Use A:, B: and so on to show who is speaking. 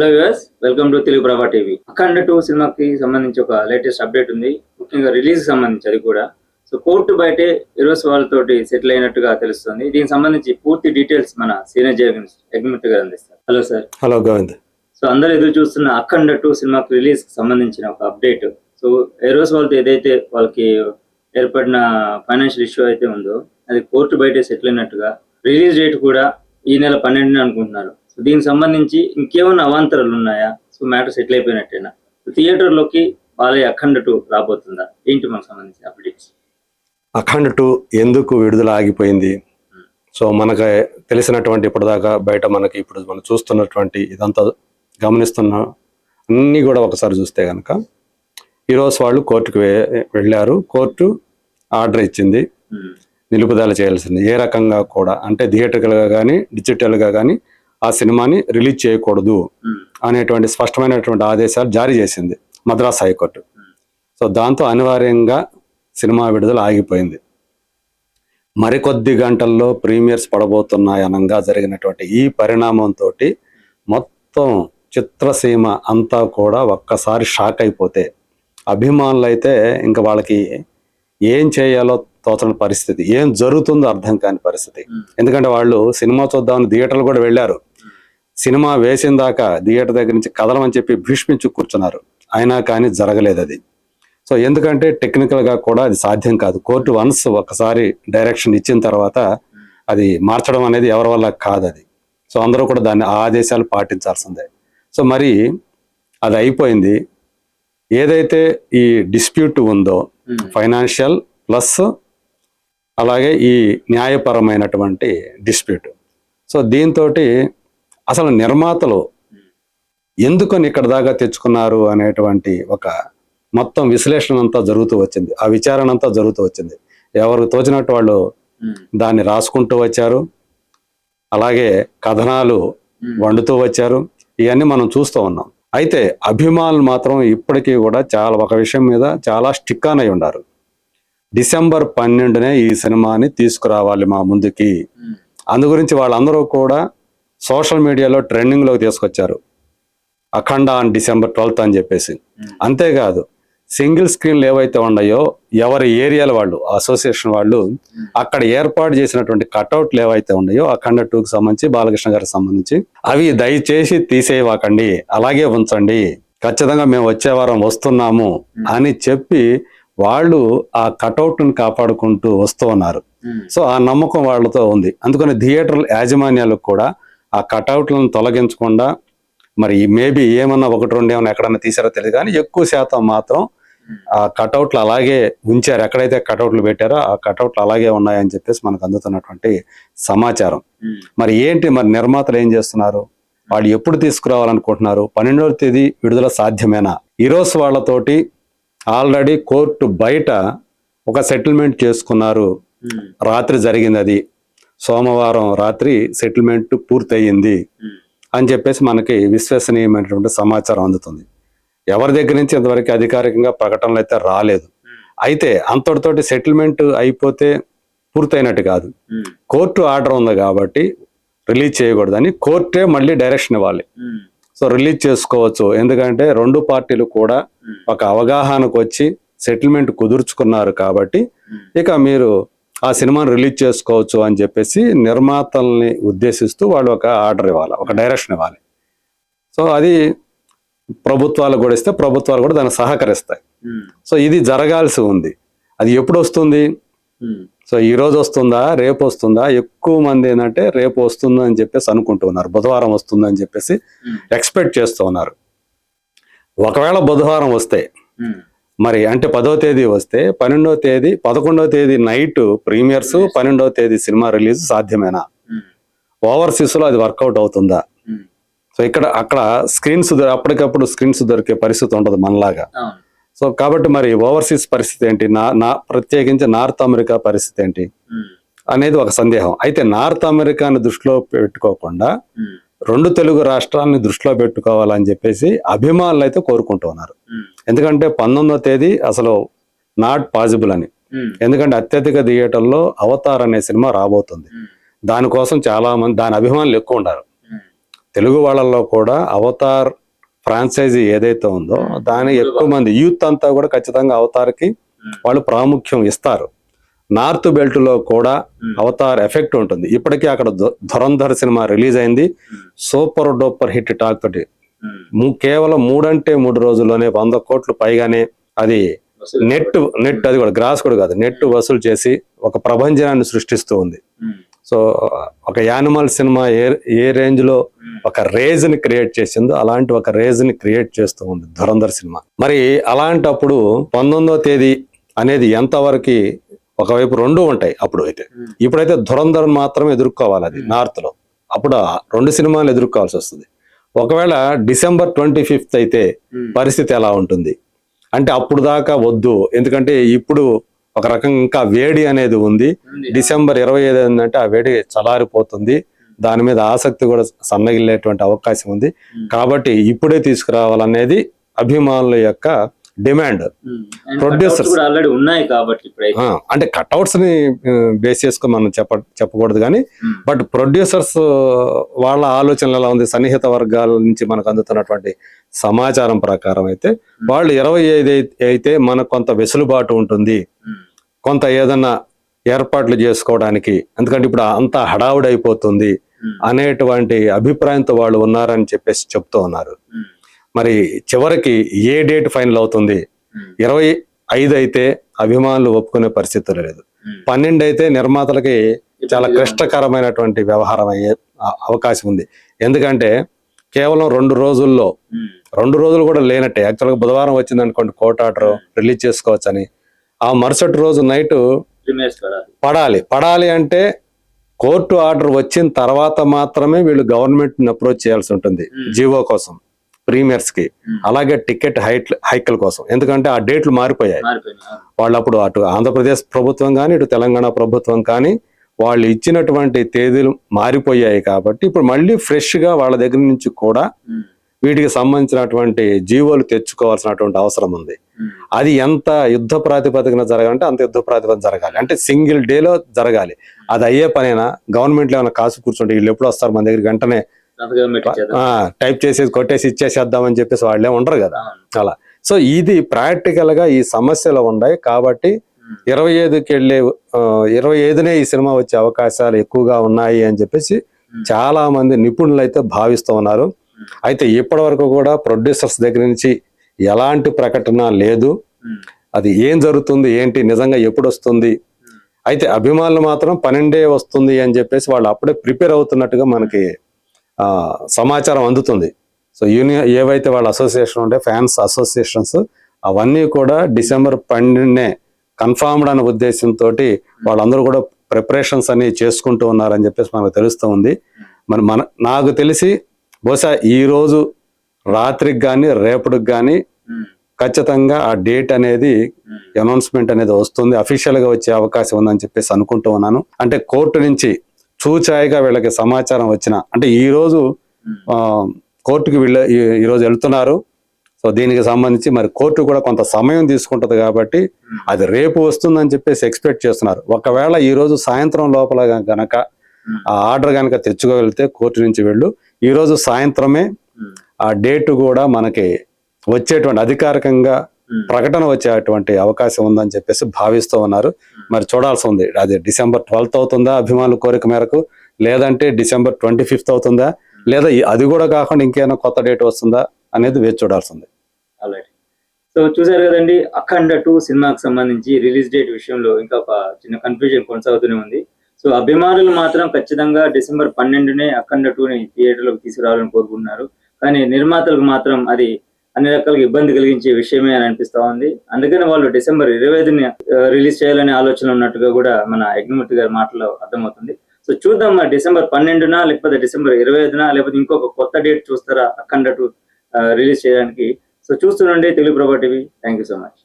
A: Hello viewers welcome to Telugu Prabha TV. Akhanda two సినిమాకి సంబంధించి ఒక లేటెస్ట్ అప్డేట్ ఉంది. ముఖ్యంగా రిలీజ్ సంబంధించి అది కూడా. సో కోర్టు బయటే ఇరోస్ వాళ్ళతోటి సెటిల్ అయినట్టుగా తెలుస్తుంది. దీనికి సంబంధించి పూర్తి డీటెయిల్స్ మన సీనియర్ జర్నలిస్ట్ ఎగ్మిట్ గారు అందిస్తారు. Hello sir.
B: Hello Govind.
A: So అందరు ఎదురు చూస్తున్న అఖండ టూ సినిమాకి రిలీజ్ సంబంధించిన ఒక అప్డేట్. సో ఎరోస్ వాళ్ళతో ఏదైతే వాళ్ళకి ఏర్పడిన ఫైనాన్షియల్ ఇష్యూ అయితే ఉందో అది కోర్టు బయటే సెటిల్ అయినట్టుగా రిలీజ్ డేట్ కూడా ఈ నెల పన్నెండున అనుకుంటున్నారు. దీనికి సంబంధించి ఇంకేమైనా అవాంతరాలు ఉన్నాయా? సో మ్యాటర్ సెటిల్ అయిపోయినట్టేనా? థియేటర్లోకి వాళ్ళ అఖండ టూ రాబోతుందా? ఏంటి మనకు సంబంధించిన అప్డేట్స్?
B: అఖండ్ టూ ఎందుకు విడుదల ఆగిపోయింది సో మనకు తెలిసినటువంటి ఇప్పటిదాకా బయట మనకి ఇప్పుడు మనం చూస్తున్నటువంటి ఇదంతా గమనిస్తున్న అన్నీ కూడా ఒకసారి చూస్తే కనుక ఈరోజు వాళ్ళు కోర్టుకు వెళ్ళారు. కోర్టు ఆర్డర్ ఇచ్చింది. నిలుపుదల చేయాల్సింది. ఏ రకంగా కూడా అంటే థియేటర్గా కానీ డిజిటల్గా కానీ ఆ సినిమాని రిలీజ్ చేయకూడదు అనేటువంటి స్పష్టమైనటువంటి ఆదేశాలు జారీ చేసింది మద్రాస్ హైకోర్టు. సో దాంతో అనివార్యంగా సినిమా విడుదల ఆగిపోయింది. మరికొద్ది గంటల్లో ప్రీమియర్స్ పడబోతున్నాయి అనంగా జరిగినటువంటి ఈ పరిణామంతో మొత్తం చిత్రసీమ అంతా కూడా ఒక్కసారి షాక్ అయిపోతే అభిమానులు అయితే ఇంకా వాళ్ళకి ఏం చేయాలో తోచని పరిస్థితి ఏం జరుగుతుందో అర్థం కాని పరిస్థితి. ఎందుకంటే వాళ్ళు సినిమా చూద్దామని థియేటర్లు కూడా వెళ్ళారు. సినిమా వేసిన దాకా థియేటర్ దగ్గర నుంచి కదలమని చెప్పి భీష్మించి కూర్చున్నారు. అయినా కానీ జరగలేదు అది. సో ఎందుకంటే టెక్నికల్గా కూడా అది సాధ్యం కాదు. కోర్టు వన్స్ ఒకసారి డైరెక్షన్ ఇచ్చిన తర్వాత అది మార్చడం అనేది ఎవరి వల్ల కాదు అది. సో అందరూ కూడా దాన్ని ఆదేశాలు పాటించాల్సిందే. సో మరి అది అయిపోయింది. ఏదైతే ఈ డిస్ప్యూట్ ఉందో ఫైనాన్షియల్ ప్లస్ అలాగే ఈ న్యాయపరమైనటువంటి డిస్ప్యూట్ సో దీంతో అసలు నిర్మాతలు ఎందుకని ఇక్కడ దాకా తెచ్చుకున్నారు అనేటువంటి ఒక మొత్తం విశ్లేషణ అంతా జరుగుతూ వచ్చింది. ఆ విచారణ అంతా జరుగుతూ వచ్చింది. ఎవరు తోచినట్టు వాళ్ళు దాన్ని రాసుకుంటూ వచ్చారు. అలాగే కథనాలు వండుతూ వచ్చారు. ఇవన్నీ మనం చూస్తూ ఉన్నాం. అయితే అభిమానులు మాత్రం ఇప్పటికీ కూడా చాలా ఒక విషయం మీద చాలా స్టిక్ ఆన్ అయి ఉన్నారు డిసెంబర్ పన్నెండునే ఈ సినిమాని తీసుకురావాలి మా ముందుకి. అందు గురించి వాళ్ళందరూ కూడా సోషల్ మీడియాలో ట్రెండింగ్లోకి తీసుకొచ్చారు. అఖండ ఆన్ డిసెంబర్ ట్వెల్త్ అని చెప్పేసి. అంతేకాదు సింగిల్ స్క్రీన్లు ఏవైతే ఉన్నాయో ఎవరి ఏరియాల వాళ్ళు అసోసియేషన్ వాళ్ళు అక్కడ ఏర్పాటు చేసినటువంటి కటౌట్లు ఏవైతే ఉన్నాయో అఖండ టూకి సంబంధించి బాలకృష్ణ గారికి సంబంధించి అవి దయచేసి తీసేయవాకండి అలాగే ఉంచండి. ఖచ్చితంగా మేము వచ్చే వారం వస్తున్నాము అని చెప్పి వాళ్ళు ఆ కటౌట్ను కాపాడుకుంటూ వస్తూ ఉన్నారు. సో ఆ నమ్మకం వాళ్ళతో ఉంది. అందుకని థియేటర్ యాజమాన్యాలకు కూడా ఆ కటౌట్లను తొలగించకుండా మరి మేబీ ఏమన్నా ఒకటి రెండు ఏమన్నా ఎక్కడన్నా తీసారో తెలియదు కానీ ఎక్కువ శాతం మాత్రం ఆ కటౌట్లు అలాగే ఉంచారు. ఎక్కడైతే కటౌట్లు పెట్టారో ఆ కటౌట్లు అలాగే ఉన్నాయని చెప్పేసి మనకు అందుతున్నటువంటి సమాచారం. మరి ఏంటి మరి నిర్మాతలు ఏం చేస్తున్నారు? వాళ్ళు ఎప్పుడు తీసుకురావాలనుకుంటున్నారు? పన్నెండవ తేదీ విడుదల సాధ్యమేనా? ఈరోజు వాళ్ళతోటి ఆల్రెడీ కోర్టు బయట ఒక సెటిల్మెంట్ చేసుకున్నారు. రాత్రి జరిగింది అది. సోమవారం రాత్రి సెటిల్మెంట్ పూర్తయింది అని చెప్పేసి మనకి విశ్వసనీయమైనటువంటి సమాచారం అందుతుంది. ఎవరి దగ్గర నుంచి ఇంతవరకు అధికారికంగా ప్రకటనలు అయితే రాలేదు. అయితే అంతటితోటి సెటిల్మెంట్ అయిపోతే పూర్తయినట్టు కాదు. కోర్టు ఆర్డర్ ఉంది కాబట్టి రిలీజ్ చేయకూడదని కోర్టే మళ్ళీ డైరెక్షన్ ఇవ్వాలి. సో రిలీజ్ చేసుకోవచ్చు. ఎందుకంటే రెండు పార్టీలు కూడా ఒక అవగాహనకు వచ్చి సెటిల్మెంట్ కుదుర్చుకున్నారు కాబట్టి ఇక మీరు ఆ సినిమాను రిలీజ్ చేసుకోవచ్చు అని చెప్పేసి నిర్మాతల్ని ఉద్దేశిస్తూ వాళ్ళు ఒక ఆర్డర్ ఇవ్వాలి ఒక డైరెక్షన్ ఇవ్వాలి. సో అది ప్రభుత్వాలకు కూడా ఇస్తే ప్రభుత్వాలు కూడా దానికి సహకరిస్తాయి. సో ఇది జరగాల్సి ఉంది. అది ఎప్పుడు వస్తుంది? సో ఈ రోజు వస్తుందా? రేపు వస్తుందా? ఎక్కువ మంది ఏంటంటే రేపు వస్తుందని చెప్పేసి అనుకుంటున్నారు బుధవారం వస్తుందని చెప్పేసి ఎక్స్పెక్ట్ చేస్తూ ఉన్నారు. ఒకవేళ బుధవారం వస్తే మరి అంటే పదో తేదీ వస్తే పన్నెండవ తేదీ పదకొండవ తేదీ నైట్ ప్రీమియర్స్ పన్నెండవ తేదీ సినిమా రిలీజ్ సాధ్యమేనా? ఓవర్సీస్లో అది వర్కౌట్ అవుతుందా? సో ఇక్కడ అక్కడ స్క్రీన్స్ అప్పటికప్పుడు స్క్రీన్స్ దొరికే పరిస్థితి ఉండదు మనలాగా. సో కాబట్టి మరి ఓవర్సీస్ పరిస్థితి ఏంటి? నా నా ప్రత్యేకించి నార్త్ అమెరికా పరిస్థితి ఏంటి? అనేది ఒక సందేహం. అయితే నార్త్ అమెరికాని దృష్టిలో పెట్టుకోకుండా రెండు తెలుగు రాష్ట్రాలని దృష్టిలో పెట్టుకోవాలని చెప్పేసి అభిమానులు అయితే కోరుకుంటున్నారు ఎందుకంటే పంతొమ్మిదో తేదీ అసలు నాట్ పాసిబుల్ అని. ఎందుకంటే అత్యధిక థియేటర్లో అవతార్ అనే సినిమా రాబోతుంది. దానికోసం చాలా మంది దాని అభిమానులు ఎక్కువ ఉన్నారు తెలుగు వాళ్ళల్లో కూడా అవతార్ ఫ్రాంచైజీ ఏదైతే ఉందో దాని ఎక్కువ మంది యూత్ అంతా కూడా ఖచ్చితంగా అవతార్కి వాళ్ళు ప్రాముఖ్యం ఇస్తారు. నార్త్ బెల్ట్లో కూడా అవతార్ ఎఫెక్ట్ ఉంటుంది. ఇప్పటికీ అక్కడ ధురంధర్ సినిమా రిలీజ్ అయింది. సూపర్ డూపర్ హిట్ టాక్ తోటి కేవలం మూడంటే మూడు రోజుల్లోనే వంద కోట్లు పైగానే అది నెట్ నెట్ అది కూడా గ్రాస్ కూడా కాదు నెట్ వసూలు చేసి ఒక ప్రభంజనాన్ని సృష్టిస్తూ ఉంది. సో ఒక యానిమల్ సినిమా ఏ ఏ రేంజ్లో ఒక రేజ్ని క్రియేట్ చేసిందో అలాంటి ఒక రేజ్ని క్రియేట్ చేస్తూ ఉంది ధురంధర్ సినిమా. మరి అలాంటప్పుడు పంతొమ్మిదో తేదీ అనేది ఎంతవరకు ఒకవైపు రెండు ఉంటాయి అప్పుడు అయితే. ఇప్పుడైతే ధురంధర్ మాత్రం ఎదుర్కోవాలి అది నార్త్లో అప్పుడు రెండు సినిమాలు ఎదుర్కోవాల్సి వస్తుంది. ఒకవేళ డిసెంబర్ ట్వంటీ ఫిఫ్త్ అయితే పరిస్థితి ఎలా ఉంటుంది? అంటే అప్పుడు దాకా వద్దు. ఎందుకంటే ఇప్పుడు ఒక రకంగా ఇంకా వేడి అనేది ఉంది. డిసెంబర్ ఇరవై ఐదు ఏంటంటే ఆ వేడి చలారిపోతుంది దాని మీద ఆసక్తి కూడా సన్నగిల్లేటువంటి అవకాశం ఉంది. కాబట్టి ఇప్పుడే తీసుకురావాలనేది అభిమానుల యొక్క డిమాండ్.
A: కూడా ఆల్రెడీ ఉన్నాయి కాబట్టి
B: అంటే కట్అవుట్స్ని బేస్ చేసుకొని మనం చెప్ప చెప్పకూడదు కానీ
A: Hmm.
B: బట్ ప్రొడ్యూసర్స్ వాళ్ళ ఆలోచనలు ఎలా ఉంది? సన్నిహిత వర్గాల నుంచి మనకు అందుతున్నటువంటి సమాచారం ప్రకారం అయితే వాళ్ళు ఇరవై ఐదు అయితే మనకు కొంత వెసులుబాటు ఉంటుంది. కొంత ఏదన్నా ఏర్పాట్లు చేసుకోవడానికి ఎందుకంటే ఇప్పుడు అంతా హడావుడి అయిపోతుంది
A: ఉమ్,
B: అనేటువంటి అభిప్రాయంతో వాళ్ళు ఉన్నారని చెప్పేసి చెప్తూ ఉన్నారు. మరి చివరికి ఏ డేట్ ఫైనల్ అవుతుంది? ఇరవై ఐదు అయితే అభిమానులు ఒప్పుకునే పరిస్థితులు లేదు. పన్నెండు అయితే నిర్మాతలకి చాలా క్లిష్టకరమైనటువంటి వ్యవహారం అయ్యే అవకాశం ఉంది. ఎందుకంటే కేవలం రెండు రోజుల్లో రెండు రోజులు కూడా లేనట్టే. యాక్చువల్గా బుధవారం వచ్చింది అనుకోండి కోర్ట్ ఆర్డర్ రిలీజ్ చేసుకోవచ్చని. ఆ మరుసటి రోజు నైట్
A: పడాలి.
B: పడాలి. అంటే కోర్టు ఆర్డర్ వచ్చిన తర్వాత మాత్రమే వీళ్ళు గవర్నమెంట్ అప్రోచ్ చేయాల్సి ఉంటుంది. జీవో కోసం.
A: ప్రీమియర్స్కి.
B: అలాగే టికెట్ హైట్ హైకల్ కోసం. ఎందుకంటే ఆ డేట్లు మారిపోయాయి. వాళ్ళు అప్పుడు అటు ఆంధ్రప్రదేశ్ ప్రభుత్వం కానీ ఇటు తెలంగాణ ప్రభుత్వం కానీ వాళ్ళు ఇచ్చినటువంటి తేదీలు మారిపోయాయి కాబట్టి ఇప్పుడు మళ్ళీ ఫ్రెష్గా వాళ్ళ దగ్గర నుంచి కూడా వీటికి సంబంధించినటువంటి జీవోలు తెచ్చుకోవాల్సినటువంటి అవసరం ఉంది. అది ఎంత యుద్ధ ప్రాతిపదికన జరగాలంటే అంత యుద్ధ ప్రాతిపదికన జరగాలి. అంటే సింగిల్ డేలో జరగాలి. అది అయ్యే పనేనా? గవర్నమెంట్లో ఏమైనా కాసు కూర్చుంటే వీళ్ళు ఎప్పుడు వస్తారు మన దగ్గర వెంటనే. టైప్ చేసేసి కొట్టేసి ఇచ్చేసేద్దామని చెప్పేసి వాళ్ళే ఉండరు కదా. అలా. సో ఇది ప్రాక్టికల్గా ఈ సమస్యలు ఉన్నాయి కాబట్టి ఇరవై ఐదుకి వెళ్ళే ఇరవై ఐదునే ఈ సినిమా వచ్చే అవకాశాలు ఎక్కువగా ఉన్నాయి అని చెప్పేసి చాలా మంది నిపుణులు అయితే భావిస్తూ ఉన్నారు. అయితే ఇప్పటి వరకు కూడా ప్రొడ్యూసర్స్ దగ్గర నుంచి ఎలాంటి ప్రకటన లేదు. అది ఏం జరుగుతుంది ఏంటి నిజంగా ఎప్పుడు వస్తుంది? అయితే అభిమానులు మాత్రం పన్నెండే వస్తుంది అని చెప్పేసి వాళ్ళు అప్పుడే ప్రిపేర్ అవుతున్నట్టుగా మనకి సమాచారం అందుతుంది. సో యూనియన్ ఏవైతే వాళ్ళ అసోసియేషన్ ఉంటే ఫ్యాన్స్ అసోసియేషన్స్ అవన్నీ కూడా డిసెంబర్ పన్నెండునే కన్ఫర్మ్డ్ అనే ఉద్దేశంతో వాళ్ళందరూ కూడా ప్రిపరేషన్స్ అన్ని చేసుకుంటూ ఉన్నారని చెప్పేసి మనకు తెలుస్తూ ఉంది. మరి మన నాకు తెలిసి బహుశా ఈ రోజు రాత్రికి కానీ రేపటికి కానీ ఖచ్చితంగా ఆ డేట్ అనేది అనౌన్స్మెంట్ అనేది వస్తుంది. అఫీషియల్గా వచ్చే అవకాశం ఉందని చెప్పేసి అనుకుంటూ ఉన్నాను. అంటే కోర్టు నుంచి చూచాయిగా వీళ్ళకి సమాచారం వచ్చిన అంటే ఈ రోజు
A: ఉమ్,
B: ఆ, కోర్టుకి వీళ్ళ ఈ- ఈ రోజు వెళ్తున్నారు. సో దీనికి సంబంధించి మరి కోర్టు కూడా కొంత సమయం తీసుకుంటది కాబట్టి అది రేపు వస్తుందని చెప్పేసి ఎక్స్పెక్ట్ చేస్తున్నారు. ఒకవేళ ఈ రోజు సాయంత్రం లోపల గనక ఆ ఆర్డర్ గనక తెచ్చుకోగలిగితే కోర్టు నుంచి వెళ్ళు. ఈ రోజు సాయంత్రమే ఆ డేట్ కూడా మనకి వచ్చేటువంటి అధికారికంగా. ప్రకటన వచ్చేటువంటి అవకాశం ఉందని చెప్పేసి భావిస్తూ ఉన్నారు. మరి చూడాల్సి ఉంది. అది డిసెంబర్ ట్వెల్త్ అవుతుందా అభిమానుల కోరిక మేరకు? లేదంటే డిసెంబర్ ట్వంటీ ఫిఫ్త్ అవుతుందా? లేదా అది కూడా కాకుండా ఇంకేమైనా కొత్త డేట్ వస్తుందా అనేది వేచి చూడాల్సి ఉంది.
A: Alright. సో చూసారు కదండి అఖండ టూ సినిమాకి సంబంధించి రిలీజ్ డేట్ విషయంలో ఇంకా ఒక చిన్న కన్ఫ్యూజన్ కొనసాగుతూనే ఉంది. సో అభిమానులు మాత్రం ఖచ్చితంగా డిసెంబర్ పన్నెండునే అఖండ టూని థియేటర్లోకి తీసుకురావాలని కోరుకుంటున్నారు. కానీ నిర్మాతలకు మాత్రం అది అన్ని రకాలుగా ఇబ్బంది కలిగించే విషయమే అని అనిపిస్తా ఉంది. అందుకని వాళ్ళు డిసెంబర్ ఇరవై ఐదుని రిలీజ్ చేయాలనే ఆలోచన ఉన్నట్టుగా కూడా మన అగ్నిమూర్తి గారి మాటలో అర్థమవుతుంది. సో చూద్దాం మరి డిసెంబర్ పన్నెండున లేకపోతే డిసెంబర్ ఇరవై ఐదున లేకపోతే ఇంకొక కొత్త డేట్ చూస్తారా? అఖండ రిలీజ్ చేయడానికి. So చూస్తుండండి Telugu Prabha TV. Thank you so much.